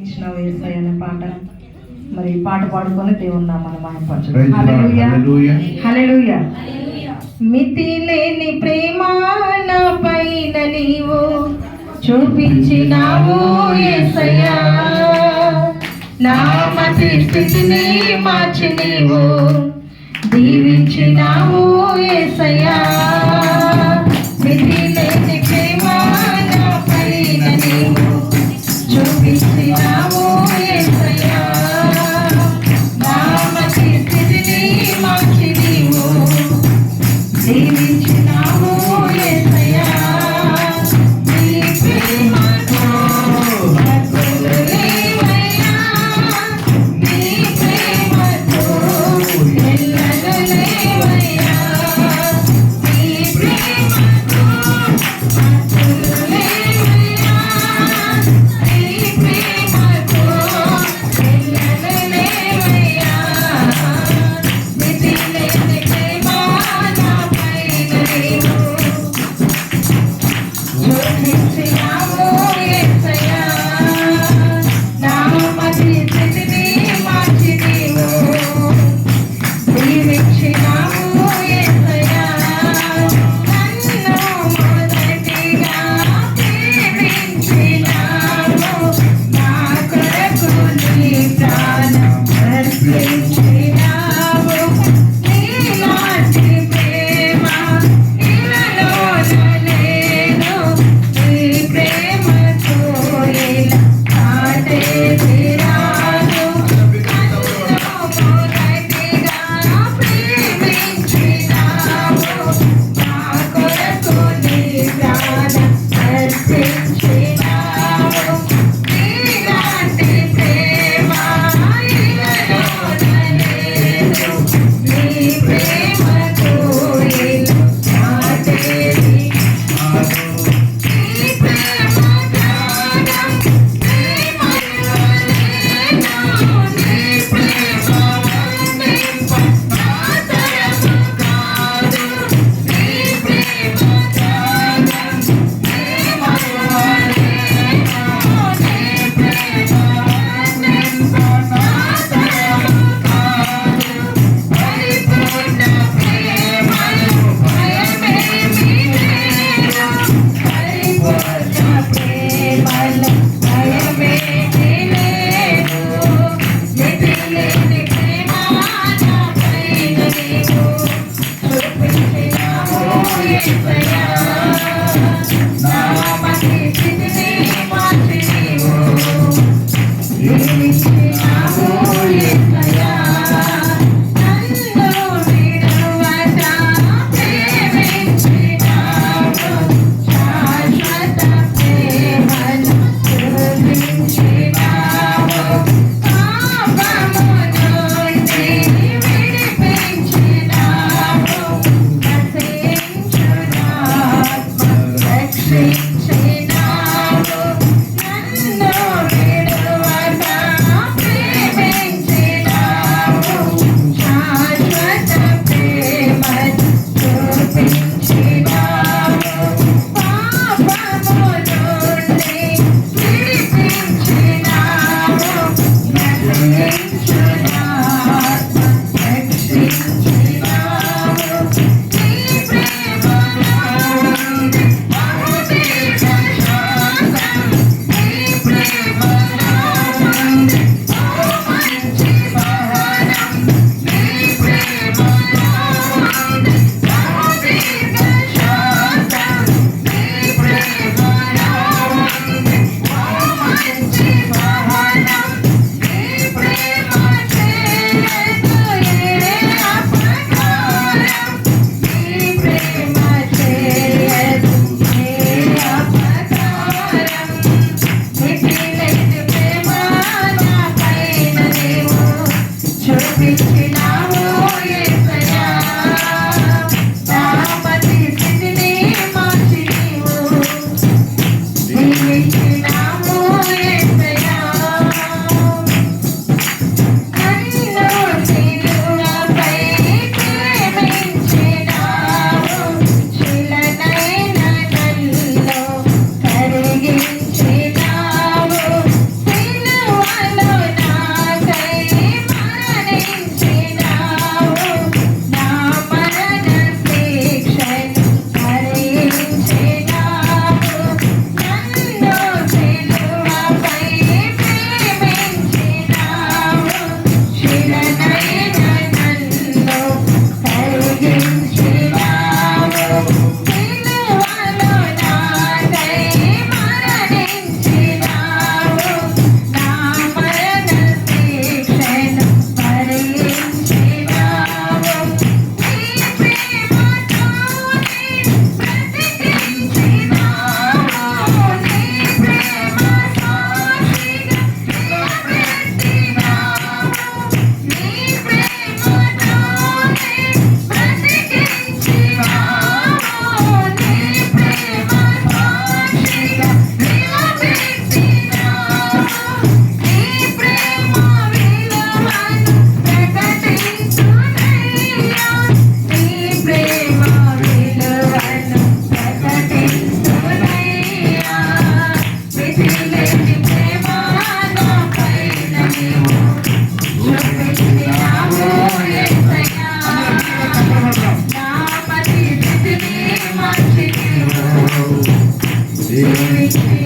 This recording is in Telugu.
ఇచ్చిన వేసాయి అనే పాట. మరి పాట పాడుకొని దేవుని నామాన్ని మహిమపరచు మితి లేని ప్రేమ నా పైన నీవు చూపించినావు ఏసయ్యా. నా మతి స్థితిని మార్చి నీవు. దీవించినావు ఏసయ్యా. Amen.